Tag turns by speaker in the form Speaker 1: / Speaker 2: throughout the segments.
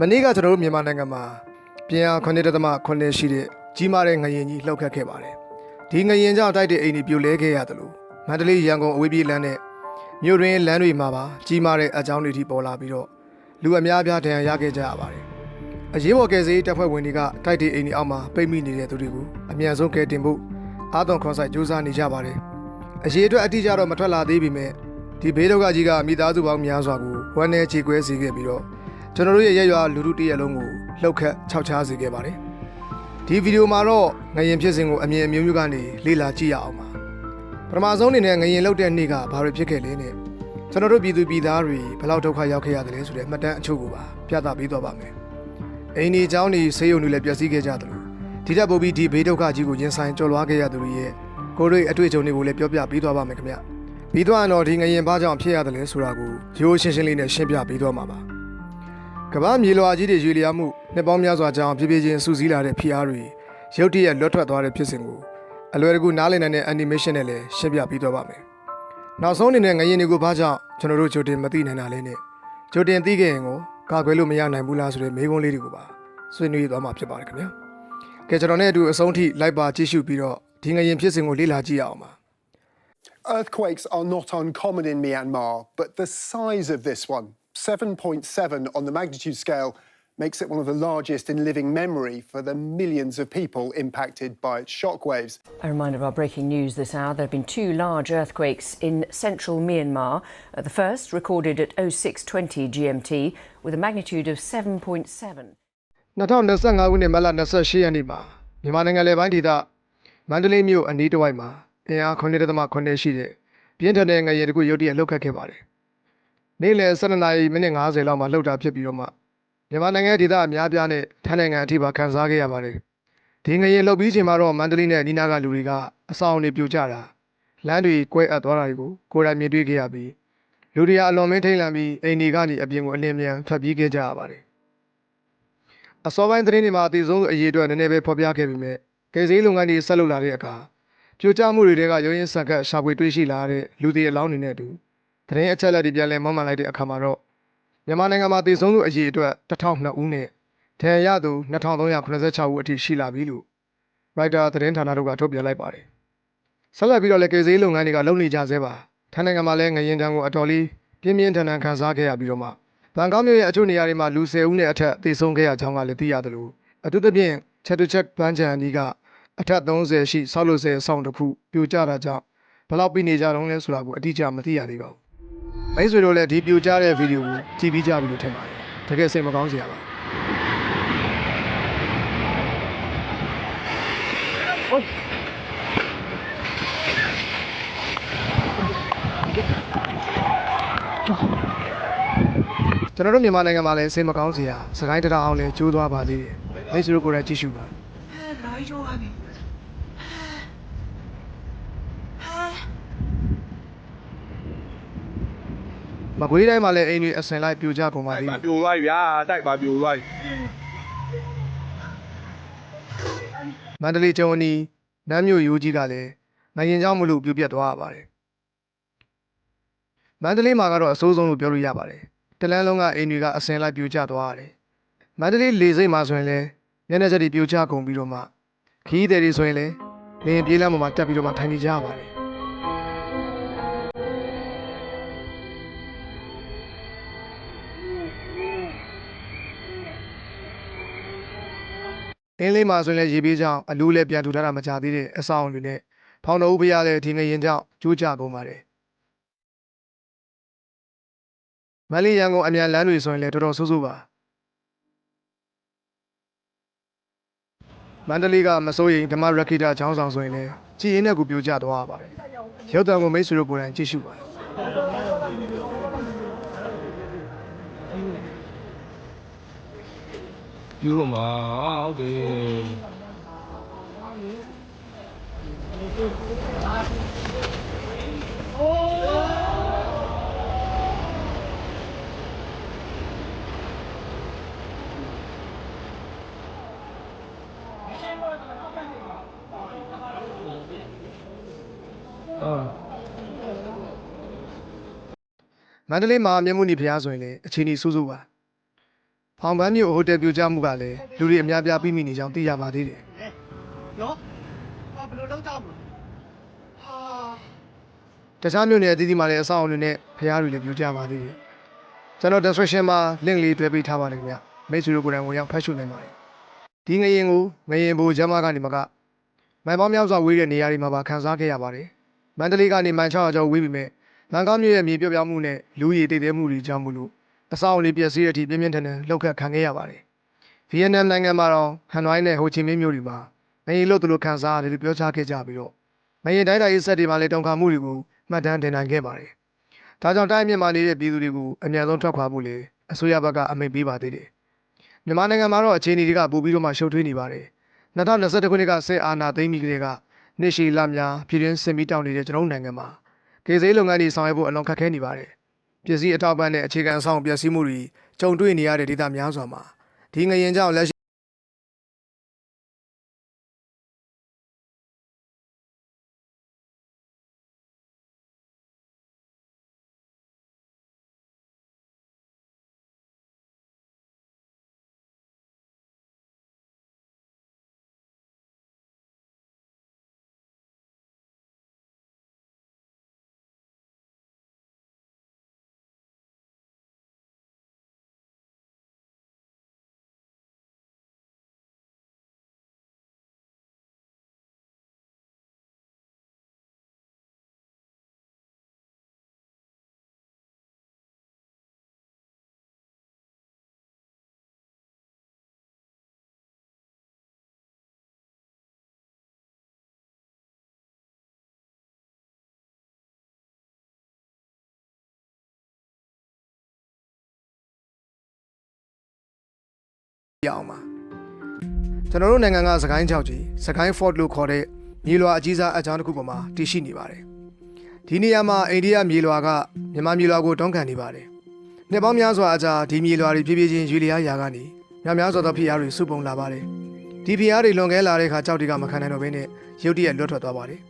Speaker 1: မနေ့ကကျွန်တော်တို့မြန်မာနိုင်ငံမှာပြင်အား9.8ရှိတဲ့ကြီးမားတဲ့ငရင်ကြီးလှုပ်ခတ်ခဲ့ပါတယ်ဒီငရင်ကြောင့်တိုက်တဲ့အိမ်ကြီးပြိုလဲခဲ့ရတယ်လို့မန္တလေးရန်ကုန်အဝေးပြေးလမ်းနဲ့မြို့တွင်လမ်းတွေမှာပါကြီးမားတဲ့အကြောင်းတွေထိပေါ်လာပြီးတော့လူအများအပြားဒဏ်ရာရခဲ့ကြရပါတယ်အရေးပေါ်ကယ်ဆယ်ရေးတပ်ဖွဲ့ဝင်တွေကတိုက်တဲ့အိမ်ကြီးအောက်မှာပိတ်မိနေတဲ့သူတွေကိုအမြန်ဆုံးကယ်တင်ဖို့အာသွန်ခွန်ဆိုင်စူးစမ်းနေကြပါတယ်အရေးအတွက်အတိအကျတော့မထွက်လာသေးပေမဲ့ဒီဘေးဒုက္ခကြီးကမိသားစုပေါင်းများစွာကိုဝမ်းနည်းချေကွဲစေခဲ့ပြီးတော့ ကျွန်တော်တို့ရဲ့ရက်ရွာလူထုတရက်လုံးကိုလှုပ်ခတ်ခြောက်ခြားစေခဲ့ပါတယ်ဒီဗီဒီယိုမှာတော့ငရင်ဖြစ်စဉ်ကိုအမြင်အမျိုးမျိုးကနေလေ့လာကြည့်ရအောင်ပါပထမဆုံးအနေနဲ့ငရင်လှုပ်တဲ့နေ့ကဘာတွေဖြစ်ခဲ့လဲနဲ့ကျွန်တော်တို့ပြည်သူပြည်သားတွေဘယ်လောက်ဒုက္ခရောက်ခဲ့ရတယ်လဲဆိုတဲ့မှတ်တမ်းအချို့ကိုပါပြသပေးတော့ပါမယ်အိမ်ဒီเจ้าနေဆေးရုံတွေလည်းပျက်စီးခဲ့ကြတယ်လို့ဒီတက်ပို့ပြီးဒီဘေးဒုက္ခကြီးကိုရင်ဆိုင်ကျော်လွှားခဲ့ရသူတွေရဲ့ကိုယ်တို့အတွေ့အကြုံတွေကိုလည်းပြောပြပေးသွားပါမယ်ခင်ဗျပြီးတော့တော့ဒီငရင်ဘာကြောင့်ဖြစ်ရတယ်လဲဆိုတာကိုရိုးရှင်းရှင်းလေးနဲ့ရှင်းပြပေးသွားမှာပါ ကမ္ဘာမြေလွှာကြီးတွေရွေလျားမှုနှစ်ပေါင်းများစွာကြောင်းဖြည်းဖြည်းချင်းစူးစီးလာတဲ့ဖိအားတွေရုတ်တရက်လွတ်ထွက်သွားတဲ့ဖြစ်စဉ်ကိုအလွယ်တကူနားလည်နိုင်တဲ့ animation နဲ့လည်းရှင်းပြပေးသွားပါမယ်။နောက်ဆုံးအနေနဲ့ငရင်တွေကိုဘာကြောင့်ကျွန်တော်တို့ကြိုတင်မသိနိုင်တာလဲနဲ့ကြိုတင်သိခဲ့ရင်ကိုကာကွယ်လို့မရနိုင်ဘူးလားဆိုတဲ့မေးခွန်းလေးတွေကိုပါဆွေးနွေးသွားမှာဖြစ်ပါတယ်ခင်ဗျာ။ကဲကျွန်တော်နဲ့အတူအဆုံးထိလိုက်ပါကြည့်ရှုပြီးတော့ဒီငရင်ဖြစ်စဉ်ကိုလေ့လာကြည့်ရအောင်ပါ။
Speaker 2: Earthquakes are not uncommon in Myanmar, but the size of this one, 7.7 on the magnitude scale, makes it one of the largest in living memory for the millions of people impacted by its shockwaves.
Speaker 3: A reminder of our breaking news this hour. There have been two large earthquakes in central Myanmar. Uh, the first recorded at 0620 GMT with a magnitude of 7.7.
Speaker 1: 2025ခုနှစ်မတ်လ28ရက်နေ့မှာမြန်မာနိုင်ငံလေပိုင်းဒေသမန္တလေးမြို့အနီးတစ်ဝိုက်မှာအင်အား9.8ရှိတဲ့ပြင်းထန်တဲ့ငရေတစ်ခုရုတ်တရက်လှုပ်ခတ်ခဲ့ပါတယ်။ နေ့လယ်12နာရီမိနစ်50လောက်မှာလှုပ်တာဖြစ်ပြီးတော့မှမြန်မာနိုင်ငံဒေသအများပြားနဲ့ထိုင်းနိုင်ငံအထိပါခံစားခဲ့ရပါတယ်။ဒီငရေလှုပ်ပြီးချိန်မှာတော့မန္တလေးနဲ့နီးနားကလူတွေကအဆောင်တွေပြိုကျတာလမ်းတွေကွဲအပ်သွားတာတွေကိုကိုယ်တိုင်မြင်တွေ့ခဲ့ရပြီးလူတွေကအလွန်မင်းထိန်လန့်ပြီးအိမ်တွေကနေအပြင်ကိုအလင်းမြန်ထွက်ပြေးခဲ့ကြရပါတယ်။အစောပိုင်းသတင်းတွေမှာအသေးဆုံးအရေးအတွက်နည်းနည်းပဲဖော်ပြခဲ့ပေမဲ့ကယ်ဆယ်ရေးလုပ်ငန်းတွေဆက်လုပ်လာတဲ့အခါပြိုကျမှုတွေတဲကရုံးရင်ဆန်ခတ်ရှာဖွေတွေ့ရှိလာတဲ့လူတွေအလောင်းတွေနဲ့အတူ သတင်းအချက်အလက်တွေပြန်လည်မမှန်လိုက်တဲ့အခါမှာတော့မြန်မာနိုင်ငံမှာသေဆုံးသူအရေးအတွက်1002ဦးနဲ့ဒဏ်ရာရသူ2386ဦးအထိရှိလာပြီလို့ Writer သတင်းဌာနတို့ကထုတ်ပြန်လိုက်ပါတယ်။ဆက်လက်ပြီးတော့လည်းကယ်ဆယ်ရေးလုပ်ငန်းတွေကလုပ်နေကြဆဲပါ။ထိုင်းနိုင်ငံမှာလည်းငရင်တံကိုအတော်လေးပြင်းပြင်းထန်ထန်ခံစားခဲ့ရပြီးတော့မှဘန်ကောက်မြို့ရဲ့အချို့နေရာတွေမှာလူ10ဦးနဲ့အထက်သေဆုံးခဲ့ရကြောင်းကလည်းသိရတယ်လို့အထူးသဖြင့်ချက်တူချက်ပန်းချံအနီးကအထက်30ရှိဆောက်လုပ်ဆဲအဆောင်တစ်ခုပြိုကျတာကြောင့်ဘယ်လောက်ပြနေကြတော့လဲဆိုတာကိုအတိအကျမသိရသေးပါဘူး။ မိတ်ဆွေတို့လည်းဒီပြိုကျတဲ့ဗီဒီယိုကိုကြည့်ပြီးကြပြီလို့ထင်ပါတယ်။တကယ်စိတ်မကောင်းစရာပါ။ကျွန်တော်တို့မြန်မာနိုင်ငံမှာလည်းစိတ်မကောင်းစရာစကိုင်းတရားအောင်လည်းကျိုးသွားပါသေးတယ်မိတ်ဆွေတို့ကိုယ်တိုင်ကြည့်ရှုပါ
Speaker 4: nói cho anh
Speaker 1: မကွေးတိုင်းမှာလည်းအိမ်တွေအစင်လိုက်ပြိုကျကုန်ပါသေး
Speaker 5: တိုက်
Speaker 1: တယ်
Speaker 5: ပါပြိုလိုက်ဗျာတိုက်ပါပြိုလိုက်
Speaker 1: မန္တလေးကျုံအနီးနမ်းမြို့ရိုးကြီးကလည်းနိုင်ရင်ကြောင့်မလို့ပြိုပြက်သွားရပါတယ်မန္တလေးမှာကတော့အဆိုးဆုံးလို့ပြောလို့ရပါတယ်တလန်းလုံးကအိမ်တွေကအစင်လိုက်ပြိုကျသွားရတယ်မန္တလေးလေစိတ်မှာဆိုရင်လည်းညနေချက်တွေပြိုကျကုန်ပြီးတော့မှခီးတယ်တွေဆိုရင်လည်းလင်းပြေးလမ်းပေါ်မှာတက်ပြီးတော့မှထိုင်နေကြရပါတယ် အင်းလေးမှာဆိုရင်လည်းရေပေးကြောင်းအလူးလည်းပြန်ထူထားတာမကြသေးတဲ့အဆောင်တွေနဲ့ဖောင်တော်ဦးဖရားလည်းဒီငရင်ကြောင့်ကျိုးကြကုန်ပါတယ်မန္တလေးရန်ကုန်အမြန်လမ်းတွေဆိုရင်လည်းတော်တော်ဆိုးဆိုးပါမန္တလေးကမစိုးရင်ဓမ္မရခိတချောင်းဆောင်ဆိုရင်လည်းကြည်ရင်နဲ့ကိုပြိုကျသွားရပါတယ်ရုပ်တံကိုမိတ်ဆွေတို့ကိုယ်တိုင်ကြည့်ရှုပါ
Speaker 5: ပြိုတော့မှာဟုတ်တယ်
Speaker 1: မန္တလေးမှာမြတ်မှုနီဖရားဆိုရင်လည်းအချိန်ကြီးဆိုးဆိုးပါ ဖောင်ပန်းမြို့ဟိုတယ်ပြိုကျမှုကလည်းလူတွေအများပြားပြီးမိနေကြောင်းသိရပါသေးတယ်
Speaker 4: နော်ဘာဘယ်လိုလုပ်ကြမလဲဟာ
Speaker 1: တခြားမြို့နယ်အသီးသီးမှာလည်းအဆောက်အအုံတွေနဲ့ဖျားတွေလည်းပြိုကျပါသေးတယ်ကျွန်တော် description မှာ link လေးတွဲပေးထားပါတယ်ခင်ဗျမိတ်ဆွေတို့ကိုယ်တိုင်ဝင်ရောက်ဖတ်ရှုနိုင်ပါတယ်ဒီငရင်ကိုငရင်ဘိုကျမ်းမကနေမကမိုင်ပေါင်းများစွာဝေးတဲ့နေရာတွေမှာပါခန်းစားခဲ့ရပါတယ်မန္တလေးကနေမိုင်600ကျော်ဝေးပြီမဲ့မန်ကောက်မြို့ရဲ့မြေပြော့ပြောင်းမှုနဲ့လူရည်တိတ်တဲမှုတွေကြောင့်မလို့ အဆောက်အအုံတွေပျက်စီးတဲ့အထိပြင်းပြင်းထန်ထန်လှုပ်ခတ်ခံခဲ့ရပါတယ်ဗီယက်နမ်နိုင်ငံမှာတော့ဟန်နွိုင်းနဲ့ဟိုချီမင်းမြို့တွေမှာငရင်လို့သူတို့ခန်းစားရတယ်လို့ပြောကြားခဲ့ကြပြီးတော့မရင်တိုင်းတိုင်းရေးဆက်တွေမှာလည်းတုံခါမှုတွေကိုမှတ်တမ်းတင်နိုင်ခဲ့ပါတယ်။ဒါကြောင့်တိုင်းမြန်မာနေတဲ့ပြည်သူတွေကိုအများဆုံးထွက်ခွာဖို့လေအစိုးရဘက်ကအမိန့်ပေးပါသေးတယ်။မြန်မာနိုင်ငံမှာတော့အခြေအနေတွေကပိုပြီးတော့မှရှုပ်ထွေးနေပါတယ်။2021ခုနှစ်ကစစ်အာဏာသိမ်းပြီးကတည်းကနေရှိလများပြည်တွင်းစစ်မီးတောင်နေတဲ့ကျွန်တော်တို့နိုင်ငံမှာကေဇေးလုပ်ငန်းတွေဆောင်ရွက်ဖို့အလွန်ခက်ခဲနေပါတယ်။ ပြည်စည်းအထောက်ပံ့တဲ့အခြေခံအဆောင်ပျက်စီးမှုတွေကြုံတွေ့နေရတဲ့ဒေသများစွာမှာဒီငရင်ကြောင့်လက် ရှိရအောင်ပါကျွန်တော်တို့နိုင်ငံကစကိုင်းချောက်ကြီးစကိုင်း Fort လို့ခေါ်တဲ့မြေလွာအကြီးစားအကြောင်းတစ်ခုပေါ်မှာတည်ရှိနေပါတယ်ဒီနေရာမှာအိန္ဒိယမြေလွာကမြန်မာမြေလွာကိုတောင်းခံနေပါတယ်နှစ်ပေါင်းများစွာအကြာဒီမြေလွာတွေဖြည်းဖြည်းချင်းရွေလျားရာကနေများများစွာသောဖိအားတွေစုပုံလာပါတယ်ဒီဖိအားတွေလွန်ကဲလာတဲ့အခါကြောက်တွေကမခံနိုင်တော့ဘဲနဲ့ရုတ်တရက်လွတ်ထွက်သွားပါတယ်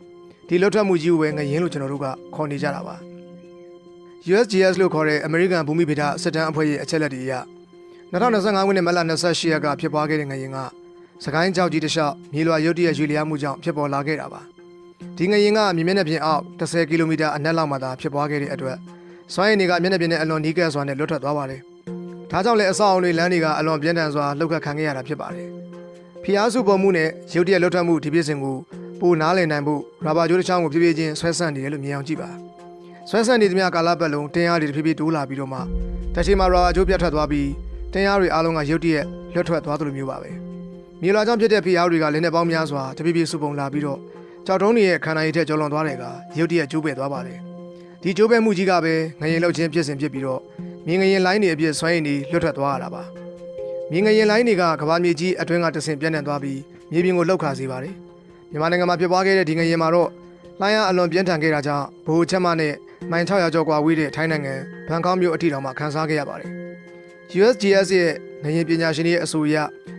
Speaker 1: ဒီလွတ်ထွက်မှုကြီးကိုပဲငရင်လို့ကျွန်တော်တို့ကခေါ်နေကြတာပါ USGS လို့ခေါ်တဲ့ American ဘူမိဗေဒစစ်တမ်းအဖွဲ့ရဲ့အချက်အလက်တွေအရ 2025ခုနှစ်မတ်လ28ရက်ကဖြစ်ပွားခဲ့တဲ့ငရင်ကစကိုင်းကြောက်ကြီးတစ်လျှောက်မြေလွာရုတ်တရက်ရွေလျားမှုကြောင့်ဖြစ်ပေါ်လာခဲ့တာပါဒီငရင်ကမြေမျက်နှာပြင်အောက်10ကီလိုမီတာအနက်လောက်မှသာဖြစ်ပွားခဲ့တဲ့အတွက်စွမ်းရည်တွေကမျက်နှာပြင်နဲ့အလွန်နီးကပ်စွာနဲ့လွတ်ထွက်သွားပါတယ်ဒါကြောင့်လည်းအဆောက်အအုံတွေလမ်းတွေကအလွန်ပြင်းထန်စွာလှုပ်ခတ်ခံခဲ့ရတာဖြစ်ပါတယ်ဖျားစုပုံမှုနဲ့ရုတ်တရက်လွတ်ထွက်မှုဒီပြစ်စင်ကိုပိုနားလည်နိုင်ဖို့ရာဘာဂျိုးတစ်ချောင်းကိုဖြည်းဖြည်းချင်းဆွဲဆန့်နေတယ်လို့မြင်အောင်ကြည့်ပါဆွဲဆန့်နေသမျှကာလပတ်လုံးတင်းအားတွေတဖြည်းဖြည်းတိုးလာပြီးတော့မှတစ်ချိန်မှာရာဘာဂျိုးပြတ်ထွက်သွားပြီး တင်ရားတွေအားလုံးကရုတ်တရက်လွတ်ထွက်သွားသလိုမျိုးပါပဲမြေလာကြောင့်ဖြစ်တဲ့ဖိအားတွေကလည်းနဲ့ပေါင်းများစွာတပြည့်ပြည့်စုပုံလာပြီးတော့ကြောက်တုံးတွေရဲ့ခန္ဓာရည်ထက်ကျော်လွန်သွားတဲ့ကရုတ်တရက်ကျိုးပဲ့သွားပါတယ်ဒီကျိုးပဲ့မှုကြီးကပဲငရင်လောက်ချင်းဖြစ်စဉ်ဖြစ်ပြီးတော့မြင်းငရင်လိုင်းတွေအပြည့်ဆွမ်းရည်တွေလွတ်ထွက်သွားရတာပါမြင်းငရင်လိုင်းတွေကကဘာမြေကြီးအတွင်းကတဆင်ပြန့်နှံ့သွားပြီးမြေပြင်ကိုလှုပ်ခါစေပါတယ်မြန်မာနိုင်ငံမှာဖြစ်ပွားခဲ့တဲ့ဒီငရင်မှာတော့လိုင်းရအလွန်ပြင်းထန်ခဲ့တာကြောင့်ဘိုးချက်မနဲ့မိုင်600ကျော်ကွာဝေးတဲ့ထိုင်းနိုင်ငံဘန်ကောက်မြို့အထိတောင်မှခန်းစားခဲ့ရပါတယ် USGS ရဲ့ငရင်ပညာရှင်တွေရဲ့အဆိုအရ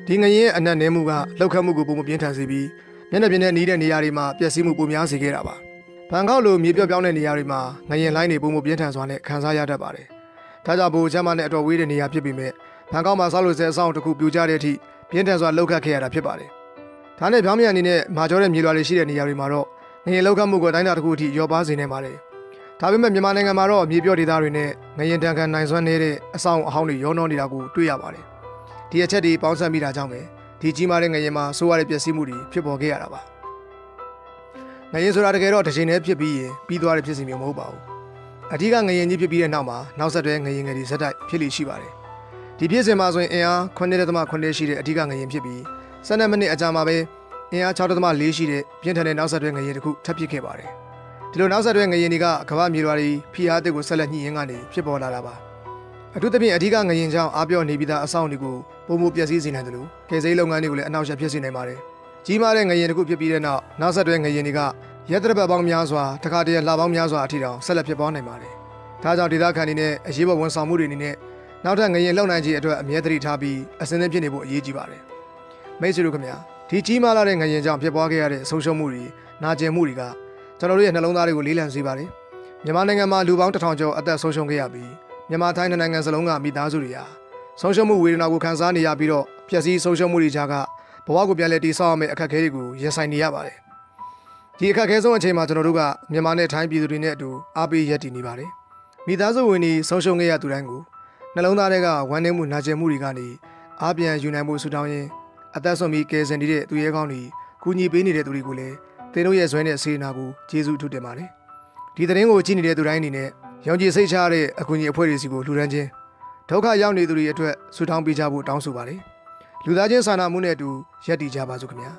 Speaker 1: ဒီငရင်အနက်နဲမှုကလောက်ခတ်မှုကိုပုံမပြင်းထန်စေပြီးမျက်နှာပြင်နဲ့နီးတဲ့နေရာတွေမှာပျက်စီးမှုပိုများစေခဲ့တာပါ။ဘန်ကောက်လိုမြေပြော့ပြောင်းတဲ့နေရာတွေမှာငရင်လိုင်းတွေပုံမပြင်းထန်စွာနဲ့ခံစားရတတ်ပါတယ်။ဒါကြောင့်ဘိုချမ်းမနဲ့အတော်ဝေးတဲ့နေရာဖြစ်ပေမဲ့ဘန်ကောက်မှာဆောက်လို့ဆဲအဆောင်တစ်ခုပြိုကျတဲ့အထိပြင်းထန်စွာလောက်ခတ်ခဲ့ရတာဖြစ်ပါတယ်။ဒါနဲ့ပြောင်းပြန်အနေနဲ့မာကျောတဲ့မြေလွာတွေရှိတဲ့နေရာတွေမှာတော့ငရင်လောက်ခတ်မှုကိုတိုင်းတာတစ်ခုအထိရောပါစေနေပါတယ်။ ဒါပေမဲ့မြန်မာနိုင်ငံမှာတော့မြေပြော့ဒေသတွေနဲ့ငရင်တန်ခံနိုင်စွမ်းနေတဲ့အဆောင်အဟောင်းတွေရောနှောနေတာကိုတွေ့ရပါတယ်။ဒီအချက်တွေပေါင်းစပ်မိတာကြောင့်ပဲဒီကြီးမားတဲ့ငရင်မှာဆိုးရတဲ့ပျက်စီးမှုတွေဖြစ်ပေါ်ခဲ့ရတာပါ။ငရင်ဆိုတာတကယ်တော့တစ်ချိန်တည်းဖြစ်ပြီးရင်ပြီးသွားတဲ့ဖြစ်စဉ်မျိုးမဟုတ်ပါဘူး။အဓိကငရင်ကြီးဖြစ်ပြီးတဲ့နောက်မှာနောက်ဆက်တွဲငရင်ငယ်တွေဇက်တိုက်ဖြစ်လိရှိပါတယ်။ဒီဖြစ်စဉ်မှာဆိုရင်အင်အား9.8ရှိတဲ့အဓိကငရင်ဖြစ်ပြီး12မိနစ်အကြာမှာပဲအင်အား6.4ရှိတဲ့ပြင်းထန်တဲ့နောက်ဆက်တွဲငရင်တစ်ခုထပ်ဖြစ်ခဲ့ပါတယ်။ ဒီလိုနောက်ဆက်တွဲငရင်တွေကကမ္ဘာမြေလွာတွေဖိအားတစ်ကိုဆက်လက်ညှိရင်းကနေဖြစ်ပေါ်လာတာပါ။အထူးသဖြင့်အဓိကငရင်ကြောင့်အားပြော့နေပြီးသားအဆောင်တွေကိုပုံမှုပျက်စီးစေနိုင်တယ်လို့ကယ်ဆယ်ရေးလုပ်ငန်းတွေကိုလည်းအနောက်ရှက်ဖြစ်စေနိုင်ပါတယ်။ကြီးမားတဲ့ငရင်တစ်ခုဖြစ်ပြီးတဲ့နောက်နောက်ဆက်တွဲငရင်တွေကရက်တရပတ်ပေါင်းများစွာတခါတည်းလှပေါင်းများစွာအထိတောင်ဆက်လက်ဖြစ်ပေါ်နိုင်ပါတယ်။ဒါကြောင့်ဒေသခံတွေနဲ့အရေးပေါ်ဝန်ဆောင်မှုတွေအနေနဲ့နောက်ထပ်ငရင်လုံနိုင်ခြင်းအတွက်အမြဲတမ်းထားပြီးအစဉ်သင့်ဖြစ်နေဖို့အရေးကြီးပါတယ်။မိတ်ဆွေတို့ခင်ဗျာဒီကြီးမားလာတဲ့ငရင်ကြောင့်ဖြစ်ပွားခဲ့ရတဲ့ဆုံးရှုံးမှုတွေနာကျင်မှုတွေက ကျွန်တော်တို့ရဲ့နှလုံးသားတွေကိုလေးလံစေပါတယ်။မြန်မာနိုင်ငံမှာလူပေါင်းတစ်ထောင်ကျော်အသက်ဆုံးရှုံးခဲ့ရပြီးမြန်မာထိုင်းနိုင်ငံစလုံးကမိသားစုတွေဟာဆုံးရှုံးမှုဝေဒနာကိုခံစားနေရပြီးတော့ပျက်စီးဆုံးရှုံးမှုတွေကြားကဘဝကိုပြန်လည်တည်ဆောက်ရမယ့်အခက်အခဲတွေကိုရင်ဆိုင်နေရပါတယ်ဒီအခက်အခဲဆုံးအချိန်မှာကျွန်တော်တို့ကမြန်မာနဲ့ထိုင်းပြည်သူတွေနဲ့အတူအားပေးရပ်တည်နေပါတယ်မိသားစုဝင်တွေဆုံးရှုံးခဲ့ရသူတိုင်းကိုနှလုံးသားတွေကဝမ်းနည်းမှုနာကျင်မှုတွေကနေအားပြန်ယူနိုင်မှုဆုတောင်းရင်းအသက်ဆုံးပြီးကယ်ဆယ်နေတဲ့သူရဲကောင်းတွေကူညီပေးနေတဲ့သူတွေကိုလည်း သင်တို့ရဲ့ဇွဲနဲ့စေနာကိုကျေးဇူးထူးတင်ပါတယ်ဒီသတင်းကိုကြည့်နေတဲ့သူတိုင်းအနေနဲ့ယုံကြည်စိတ်ချရတဲ့အကူအညီအဖွဲ့တွေစီကိုလှူဒန်းခြင်းဒုက္ခရောက်နေသူတွေအတွက်ဆုတောင်းပေးကြဖို့တောင်းဆိုပါတယ်လူသားချင်းစာနာမှုနဲ့အတူရပ်တည်ကြပါစို့ခင်ဗျာ